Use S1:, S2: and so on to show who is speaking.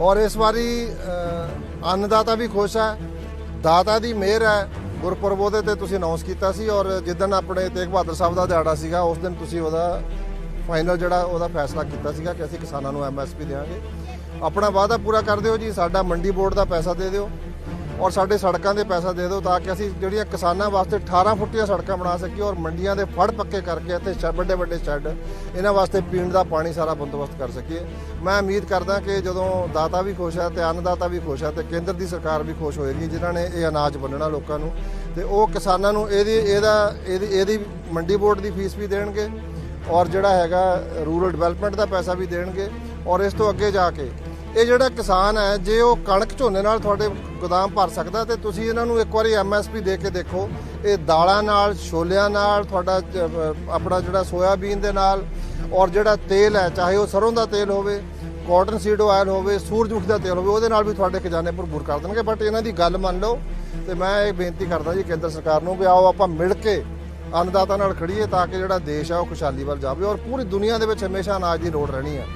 S1: ਔਰ ਇਸ ਵਾਰੀ ਅੰਨਦਾਤਾ ਵੀ ਖੁਸ਼ ਹੈ। ਦਾਤਾ ਦੀ ਮਿਹਰ ਹੈ। ਗੁਰਪੁਰਬ ਉਹਦੇ ਤੇ ਤੁਸੀਂ ਅਨਾਉਂਸ ਕੀਤਾ ਸੀ ਔਰ ਜਿੱਦਣ ਆਪਣੇ ਤੇਗ ਬਹਾਦਰ ਸਾਹਿਬ ਦਾ ਦਿਹਾੜਾ ਸੀਗਾ, ਉਸ ਦਿਨ ਤੁਸੀਂ ਉਹਦਾ ਫਾਈਨਲ ਜਿਹੜਾ ਉਹਦਾ ਫੈਸਲਾ ਕੀਤਾ ਸੀਗਾ ਕਿ ਅਸੀਂ ਕਿਸਾਨਾਂ ਨੂੰ ਐਮਐਸਪੀ ਦੇਵਾਂਗੇ। ਆਪਣਾ ਵਾਅਦਾ ਪੂਰਾ ਕਰ ਦਿਓ ਜੀ, ਸਾਡਾ ਮੰਡੀ ਬੋਰਡ ਦਾ ਪੈਸਾ ਦੇ ਦਿਓ। ਔਰ ਸਾਡੇ ਸੜਕਾਂ ਦੇ ਪੈਸਾ ਦੇ ਦਿਓ ਤਾਂ ਕਿ ਅਸੀਂ ਜਿਹੜੀਆਂ ਕਿਸਾਨਾਂ ਵਾਸਤੇ 18 ਫੁੱਟੀਆਂ ਸੜਕਾਂ ਬਣਾ ਸਕੀਏ ਔਰ ਮੰਡੀਆਂ ਦੇ ਫੜ ਪੱਕੇ ਕਰਕੇ ਇੱਥੇ ਸ਼ੈ- ਵੱਡੇ ਵੱਡੇ ਸ਼ੈੱਡ ਇਹਨਾਂ ਵਾਸਤੇ ਪੀਣ ਦਾ ਪਾਣੀ ਸਾਰਾ ਬੰਦੋਬਸਤ ਕਰ ਸਕੀਏ। ਮੈਂ ਉਮੀਦ ਕਰਦਾ ਕਿ ਜਦੋਂ ਦਾਤਾ ਵੀ ਖੁਸ਼ ਹੈ ਤੇ ਅੰਨਦਾਤਾ ਵੀ ਖੁਸ਼ ਹੈ ਤੇ ਕੇਂਦਰ ਦੀ ਸਰਕਾਰ ਵੀ ਖੁਸ਼ ਹੋਏਗੀ, ਜਿਨ੍ਹਾਂ ਨੇ ਇਹ ਅਨਾਜ ਵੰਡਣਾ ਲੋਕਾਂ ਨੂੰ ਤੇ ਉਹ ਕਿਸਾਨਾਂ ਨੂੰ ਇਹਦੀ, ਇਹਦਾ, ਇਹਦੀ ਇਹਦੀ ਮੰਡੀ ਬੋਰਡ ਦੀ ਫੀਸ ਵੀ ਦੇਣਗੇ ਔਰ ਜਿਹੜਾ ਹੈਗਾ ਰੂਰਲ ਡਿਵੈਲਪਮੈਂਟ ਦਾ ਪੈਸਾ ਵੀ ਦੇਣਗੇ ਔਰ ਇਸ ਤੋਂ ਅੱਗੇ ਜਾ ਕੇ ਇਹ ਜਿਹੜਾ ਕਿਸਾਨ ਹੈ, ਜੇ ਉਹ ਕਣਕ ਝੋਨੇ ਨਾਲ ਤੁਹਾਡੇ ਗੋਦਾਮ ਭਰ ਸਕਦਾ ਤੇ ਤੁਸੀਂ ਇਹਨਾਂ ਨੂੰ ਇੱਕ ਵਾਰੀ ਐਮਐਸਪੀ ਦੇ ਕੇ ਦੇਖੋ। ਇਹ ਦਾਲਾਂ ਨਾਲ, ਛੋਲਿਆਂ ਨਾਲ, ਤੁਹਾਡਾ ਆਪਣਾ ਜਿਹੜਾ ਸੋਇਆਬੀਨ ਦੇ ਨਾਲ ਔਰ ਜਿਹੜਾ ਤੇਲ ਹੈ, ਚਾਹੇ ਉਹ ਸਰੋਂ ਦਾ ਤੇਲ ਹੋਵੇ, ਕਾਟਨ ਸੀਡ ਆਇਲ ਹੋਵੇ ਸੂਰਜਮੁਖੀ ਦਾ ਤੇਲ ਹੋਵੇ, ਉਹਦੇ ਨਾਲ ਵੀ ਤੁਹਾਡੇ ਖਜ਼ਾਨੇ ਭਰਪੂਰ ਕਰ ਦੇਣਗੇ। ਬਟ ਇਹਨਾਂ ਦੀ ਗੱਲ ਮੰਨ ਲਓ ਤੇ ਮੈਂ ਇਹ ਬੇਨਤੀ ਕਰਦਾ ਜੀ ਕੇਂਦਰ ਸਰਕਾਰ ਨੂੰ ਵੀ ਆਓ ਆਪਾਂ ਮਿਲ ਕੇ ਅੰਨਦਾਤਾ ਨਾਲ ਖੜੀਏ ਤਾਂ ਕਿ ਜਿਹੜਾ ਦੇਸ਼ ਆ ਉਹ ਖੁਸ਼ਹਾਲੀ ਵੱਲ ਜਾਵੇ ਔਰ ਪੂਰੀ ਦੁਨੀਆ ਦੇ ਵਿੱਚ ਹਮੇਸ਼ਾ ਅਨਾਜ ਦੀ ਲੋੜ ਰਹਿਣੀ ਹੈ।